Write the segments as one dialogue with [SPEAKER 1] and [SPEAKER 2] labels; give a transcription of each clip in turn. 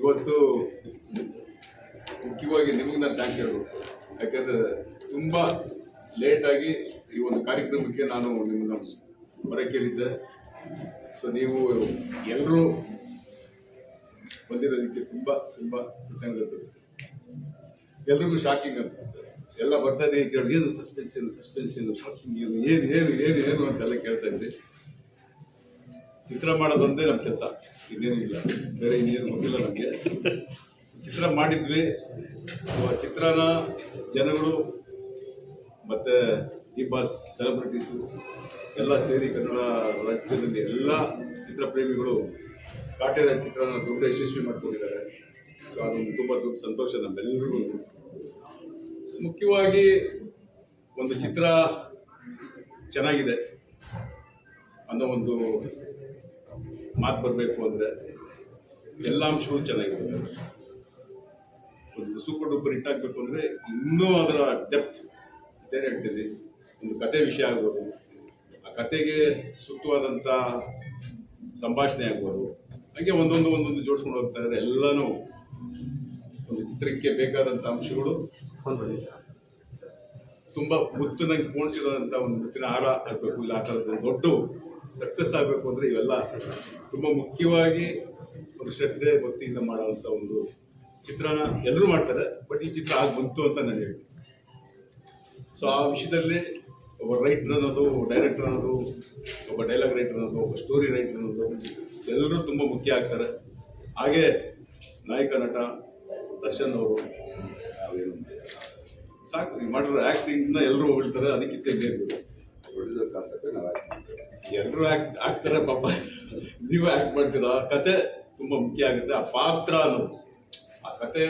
[SPEAKER 1] ಇವತ್ತು ಮುಖ್ಯವಾಗಿ ನಿಮಗೆ ನಾನು ಥ್ಯಾಂಕ್ಸ್ ಹೇಳ್ಬೇಕು. ತುಂಬಾ ತುಂಬ ಲೇಟಾಗಿ ಈ ಒಂದು ಕಾರ್ಯಕ್ರಮಕ್ಕೆ ನಾನು ನಿಮ್ಮನ್ನು ಹೊರ ಕೇಳಿದ್ದೆ. ಸೊ ನೀವು ಎಲ್ಲರೂ ಬಂದಿರೋದಕ್ಕೆ ತುಂಬ ತುಂಬ ಕೃತಜ್ಞತೆ ಸಲ್ಲಿಸ್ತೇನೆ. ಎಲ್ರಿಗೂ ಶಾಕಿಂಗ್ ಅನಿಸುತ್ತೆ. ಎಲ್ಲ ಬರ್ತಾ ಇದೆ ಕೇಳಿ ಏನು ಸಸ್ಪೆನ್ಸ್ ಏನು ಸಸ್ಪೆನ್ಸ್ ಏನು ಶಾಕಿಂಗ್ ಏನು ಏನು ಏನು ಏನು ಏನು ಅಂತೆಲ್ಲ ಕೇಳ್ತಾ ಇದ್ರಿ. ಚಿತ್ರ ಮಾಡೋದೊಂದೇ ನಮ್ಮ ಕೆಲಸ. ಇನ್ನೇನು ಇಲ್ಲ ಬೇರೆ ಇನ್ನೇನು ಗೊತ್ತಿಲ್ಲ ನಮಗೆ. ಚಿತ್ರ ಮಾಡಿದ್ವಿ. ಸೊ ಆ ಚಿತ್ರನ ಜನಗಳು ಮತ್ತು ಈ ಬಾಸ್ ಸೆಲೆಬ್ರಿಟೀಸು ಎಲ್ಲ ಸೇರಿ ಕನ್ನಡ ರಾಜ್ಯದಲ್ಲಿ ಎಲ್ಲ ಚಿತ್ರಪ್ರೇಮಿಗಳು ಕಾಟೇರ ಚಿತ್ರನ ದೊಡ್ಡ ಯಶಸ್ವಿ ಮಾಡ್ಕೊಂಡಿದ್ದಾರೆ. ಸೊ ಅದೊಂದು ತುಂಬ ದೊಡ್ಡ ಸಂತೋಷ ನಮ್ಮೆಲ್ಲರಿಗೂ ಮುಖ್ಯವಾಗಿ ಒಂದು ಚಿತ್ರ ಚೆನ್ನಾಗಿದೆ ಅನ್ನೋ ಒಂದು ಮಾತು ಬರಬೇಕು ಅಂದರೆ ಎಲ್ಲ ಅಂಶಗಳು ಚೆನ್ನಾಗಿರುತ್ತೆ. ಒಂದು ಸೂಪರ್ ಡೂಪರ್ ಹಿಟ್ ಆಗಬೇಕು ಅಂದರೆ ಇನ್ನೂ ಅದರ ಡೆಪ್ತ್ ಅಂತೇನು ಹೇಳ್ತೀವಿ ಒಂದು ಕತೆ ವಿಷಯ ಆಗ್ಬೋದು. ಆ ಕತೆಗೆ ಸೂಕ್ತವಾದಂಥ ಸಂಭಾಷಣೆ ಆಗ್ಬೋದು. ಹಾಗೆ ಒಂದೊಂದು ಒಂದೊಂದು ಜೋಡಿಸ್ಕೊಂಡು ಹೋಗ್ತಾ ಇದ್ದಾರೆ ಎಲ್ಲನೂ ಒಂದು ಚಿತ್ರಕ್ಕೆ ಬೇಕಾದಂಥ ಅಂಶಗಳು ತುಂಬ ಮುತ್ತಿನಂಗೆ ಪೋಣಿಸಿರೋಂಥ ಒಂದು ಮುತ್ತಿನ ಹಾರ ಆಗಬೇಕು. ಇಲ್ಲ, ಆ ಥರದ್ದು ದೊಡ್ಡ ಸಕ್ಸಸ್ ಆಗಬೇಕು ಅಂದರೆ ಇವೆಲ್ಲ ತುಂಬ ಮುಖ್ಯವಾಗಿ ಒಂದು ಶ್ರದ್ಧೆ, ಭಕ್ತಿಯಿಂದ ಮಾಡುವಂಥ ಒಂದು ಚಿತ್ರನ ಎಲ್ಲರೂ ಮಾಡ್ತಾರೆ. ಬಟ್ ಈ ಚಿತ್ರ ಆಗಿ ಬಂತು ಅಂತ ನಾನು ಹೇಳ್ತೀನಿ. ಸೊ ಆ ವಿಷಯದಲ್ಲಿ ಒಬ್ಬ ರೈಟರ್ ಅನ್ನೋದು ಡೈರೆಕ್ಟರ್ ಅನ್ನೋದು, ಒಬ್ಬ ಡೈಲಾಗ್ ರೈಟರ್ ಅನ್ನೋದು, ಒಬ್ಬ ಸ್ಟೋರಿ ರೈಟರ್ ಅನ್ನೋದು ಎಲ್ಲರೂ ತುಂಬ ಮುಖ್ಯ ಆಗ್ತಾರೆ. ಹಾಗೆ ನಾಯಕ, ನಟ, ದರ್ಶನ್ ಅವರು ಸಾಕು ಮಾಡಿರೋ ಆ್ಯಕ್ಟಿಂಗ್ನ ಎಲ್ಲರೂ ಹೊಗಳ್ತಾರೆ ಅದಕ್ಕಿಂತ ಎಲ್ಲರೂ ಆ್ಯಕ್ಟ್ ಆಗ್ತಾರೆ ಪಾಪ. ನೀವು ಆ್ಯಕ್ಟ್ ಮಾಡ್ತೀರಾ? ಕತೆ ತುಂಬ ಮುಖ್ಯ ಆಗುತ್ತೆ. ಆ ಪಾತ್ರ ಅನ್ನೋದು. ಆ ಕತೆ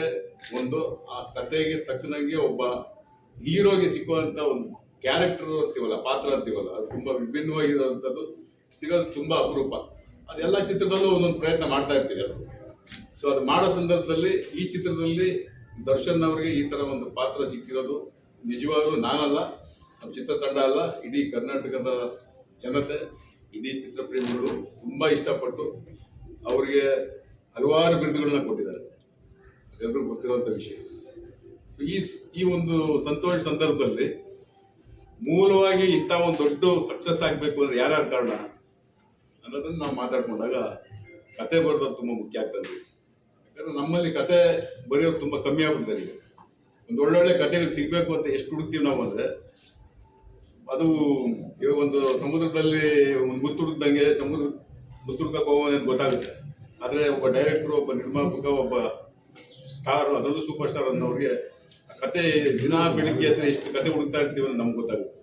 [SPEAKER 1] ಒಂದು, ಆ ಕತೆಗೆ ತಕ್ಕನಂಗೆ ಒಬ್ಬ ಹೀರೋಗೆ ಸಿಕ್ಕುವಂಥ ಒಂದು ಕ್ಯಾರೆಕ್ಟರ್ ಅಂತೀವಲ್ಲ, ಪಾತ್ರ ಅಂತೀವಲ್ಲ, ಅದು ತುಂಬ ವಿಭಿನ್ನವಾಗಿರುವಂಥದ್ದು, ಸಿಗೋದು ತುಂಬ ಅಪರೂಪ. ಅದೆಲ್ಲ ಚಿತ್ರದಲ್ಲೂ ಒಂದೊಂದು ಪ್ರಯತ್ನ ಮಾಡ್ತಾ ಇರ್ತೀವಿ ಅದು ಸೊ ಅದು ಮಾಡೋ ಸಂದರ್ಭದಲ್ಲಿ, ಈ ಚಿತ್ರದಲ್ಲಿ ದರ್ಶನ್ ಅವರಿಗೆ ಈ ಥರ ಒಂದು ಪಾತ್ರ ಸಿಕ್ಕಿರೋದು ನಿಜವಾಗ್ಲೂ ನಾನಲ್ಲ. ನಮ್ಮ ಚಿತ್ರತಂಡ ಅಲ್ಲ, ಇಡೀ ಕರ್ನಾಟಕದ ಜನತೆ ಇಡೀ ಚಿತ್ರಪ್ರೇಮಿಗಳು ತುಂಬ ಇಷ್ಟಪಟ್ಟು ಅವರಿಗೆ ಹಲವಾರು ಬಿರುದುಗಳನ್ನ ಕೊಟ್ಟಿದ್ದಾರೆ. ಎಲ್ಲರೂ ಗೊತ್ತಿರುವಂತ ವಿಷಯ. ಸೊ ಈ ಈ ಒಂದು ಸಂತೋಷ ಸಂದರ್ಭದಲ್ಲಿ ಮೂಲವಾಗಿ ಇಂಥ ಒಂದು ದೊಡ್ಡ ಸಕ್ಸಸ್ ಆಗಬೇಕು ಅಂದ್ರೆ ಯಾರ್ಯಾರು ಕಾರಣ ಅನ್ನೋದನ್ನು ನಾವು ಮಾತಾಡ್ಕೊಂಡಾಗ ಕತೆ ಬರೆದದ್ದು ತುಂಬ ಮುಖ್ಯ ಆಗ್ತದೆ. ಯಾಕಂದ್ರೆ ನಮ್ಮಲ್ಲಿ ಕತೆ ಬರೆಯೋದು ತುಂಬ ಕಮ್ಮಿ ಆಗುತ್ತೆ ಒಂದು ಒಳ್ಳೊಳ್ಳೆ ಕತೆಗಳು ಸಿಗಬೇಕು ಅಂತ ಎಷ್ಟು ಹುಡುಕ್ತೀವಿ ನಾವು ಅಂದರೆ ಅದು ಇವಾಗ ಒಂದು ಸಮುದ್ರದಲ್ಲಿ ಒಂದು ಮುತ್ತುಡ್ದಂಗೆ ಸಮುದ್ರ, ಮುತ್ತುಡ್ಕ ಅಂತ ಗೊತ್ತಾಗುತ್ತೆ. ಆದರೆ ಒಬ್ಬ ಡೈರೆಕ್ಟ್ರು ಒಬ್ಬ ನಿರ್ಮಾಪಕ, ಒಬ್ಬ ಸ್ಟಾರ್ ಅದರಲ್ಲೂ ಸೂಪರ್ ಸ್ಟಾರ್ ಅನ್ನೋರಿಗೆ ಕತೆ, ದಿನ ಬೆಳಿಗ್ಗೆ ಹತ್ರ ಎಷ್ಟು ಕತೆ ಹುಡುಕ್ತಾ ಇರ್ತೀವಿ ಅಂತ ನಮ್ಗೆ ಗೊತ್ತಾಗುತ್ತೆ.